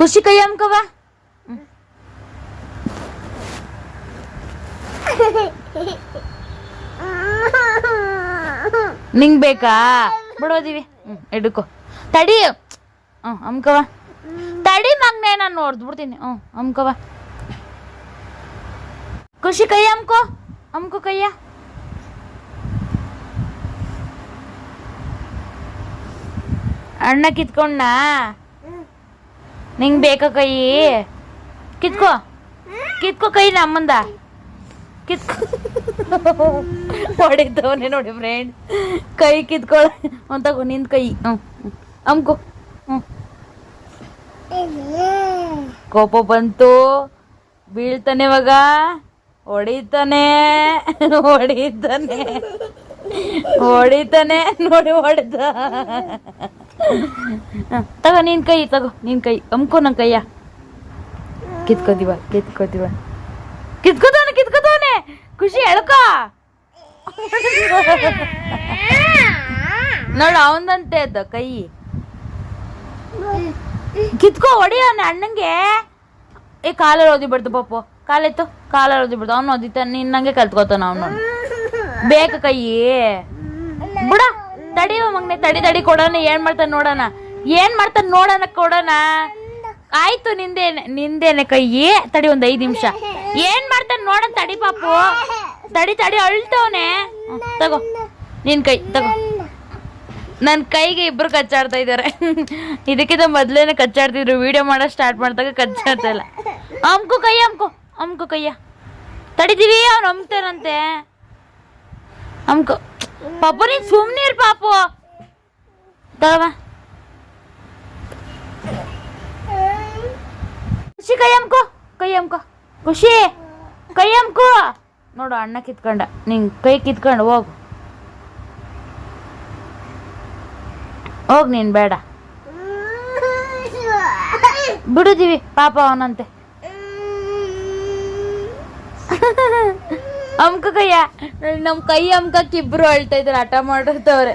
ಖುಷಿ ಕೈ ಅಮ್ಕವ ನಿಂಗ್ ಬೇಕಾ ಬಿಡೋದಿವಿ ಹ್ಮ್ ಹಿಡ್ಕೊ ತಡಿ ಹ್ಞೂ ಅಮ್ಕವ ತಡಿ ಮಗ್ನೆ ನಾನು ನೋಡ್ದು ಬಿಡ್ತೀನಿ ಹ್ಞೂ ಅಮ್ಕವ ಖುಷಿ ಕೈ ಅಮ್ಕೋ ಅಮ್ಕೋ ಕೈಯ ಅಣ್ಣ ಕಿತ್ಕೊಂಡ ನಿಂಗ್ ಬೇಕಾ ಕೈ? ಕಿತ್ಕೋ. ಕಿತ್ಕೋ ಕೈ ನಮ್ಮಂದ. ಕಿತ್ಕೋ. ಹೊಡಿತವನೆ ನೋಡಿ ಫ್ರೆಂಡ್ ಕೈ ಕಿತ್ಕೊಳ. ಅಂತ ನಿಂದ ಕೈ. ಹ್ಞೂ ಅಮ್ಕೋ ಹ್ಞೂ ಕೋಪ ಬಂತು. ಬೀಳ್ತಾನೆ ಇವಾಗ. ಹೊಡಿತಾನೆ. ಹೊಡಿತಾನೆ. ಹೊಡಿತಾನೆ. ನೋಡಿ ಹೊಡೆದ ತಗೋ ನಿನ್ ಕೈ, ತಗೋ, ನಿನ್ ಕೈ, ಅಮ್ಕೋ ನನ್ ಕೈಯ. ಕಿತ್ಕೋದಿವ ಕಿತ್ಕೋದಿವ ಕಿತ್ಕೋತವನೆ ಕಿತ್ಕೋತವನೆ. ಖುಷಿ ಹೇಳ್ಕ ನೋಡು ಅವಂದಂತೆ ಅದ ಕೈ. ಕಿತ್ಕೋ, ಹೊಡಿಯ ಅಣ್ಣಂಗೆ. ಏ, ಕಾಲಲ್ಲಿ ಓದಿಬಿಡ್ತು ಪಪ್ಪು. ಕಾಲೆತ್ತು, ಕಾಲಲ್ಲಿ ಓದಿಬಿಡ್ತು ಅವ್ನು ಓದಿತ ನಿನ್ನಂಗೆ ಕಲ್ತ್ಕೋತಾನ ಅವ್ನು. ಬೇಕ ಕೈ. ಬಿಡ. ತಡಿವ ಮಗ್ನೆ ತಡಿ ತಡಿ ಕೊಡೋಣ, ಏನ್ ಮಾಡ್ತಾನೆ ನೋಡೋಣ. ಏನ್ ಮಾಡ್ತಾನೆ ನೋಡೋಣ ಕೊಡೋಣ. ಆಯ್ತು ನಿಂದೇನೆ ನಿಂದೇನೆ ಕೈ ತಡಿ ಒಂದ್ ಐದ್ ನಿಮಿಷ. ಏನ್ ಮಾಡ್ತಾನೆ ನೋಡೋಣ ತಡಿ ಪಾಪು. ತಡಿ ತಡಿ, ಅಳ್ತವನೆ. ತಗೋ. ನಿನ್ ಕೈ, ತಗೋ. ನನ್ನ ಕೈಗೆ ಇಬ್ರು ಕಚ್ಚಾಡ್ತಾ ಇದ್ದಾರೆ ಇದಕ್ಕಿಂತ ಮೊದ್ಲೇನೆ ಕಚ್ಚಾಡ್ತಿದ್ರು. ವಿಡಿಯೋ ಮಾಡೋ ಸ್ಟಾರ್ಟ್ ಮಾಡಿದಾಗ ಕಚ್ಚಾಡ್ತಾ ಇಲ್ಲ. ಅಮ್ಕು ಕೈ, ಅಮ್ಕು. ಅಮ್ಕು ಕೈಯ. ತಡಿದೀವಿ ಅವ್ನು ಅಮ್ತಾರಂತೆ. ಅಮ್ಕು. ಪಾಪು ನೀನ್ ಸುಮ್ನೆ ಇರ್ ಪಾಪು. ತಗವ ಖುಷಿ ಕೈ ಅಮ್ಕೋ ಕೈ ಅಮ್ಕೋ. ಖುಷಿ, ಕೈ ಅಮ್ಕೋ. ನೋಡು ಅಣ್ಣ ಕಿತ್ಕೊಂಡ, ನಿಂಗ್ ಕೈ ಕಿತ್ಕೊಂಡು ಹೋಗು. ಹೋಗ್ ನೀನ್ ಬೇಡ. ಬಿಡುದೀವಿ ಪಾಪ ಅವನಂತೆ. ಅಮ್ಕ ಕೈಯ ನಮ್ ಕೈ ಅಮ್ಕಕ್ಕೆ ಇಬ್ರು ಅಳ್ತಾ ಇದಾರೆ ಹಠ ಮಾಡಿರ್ತವ್ರೆ.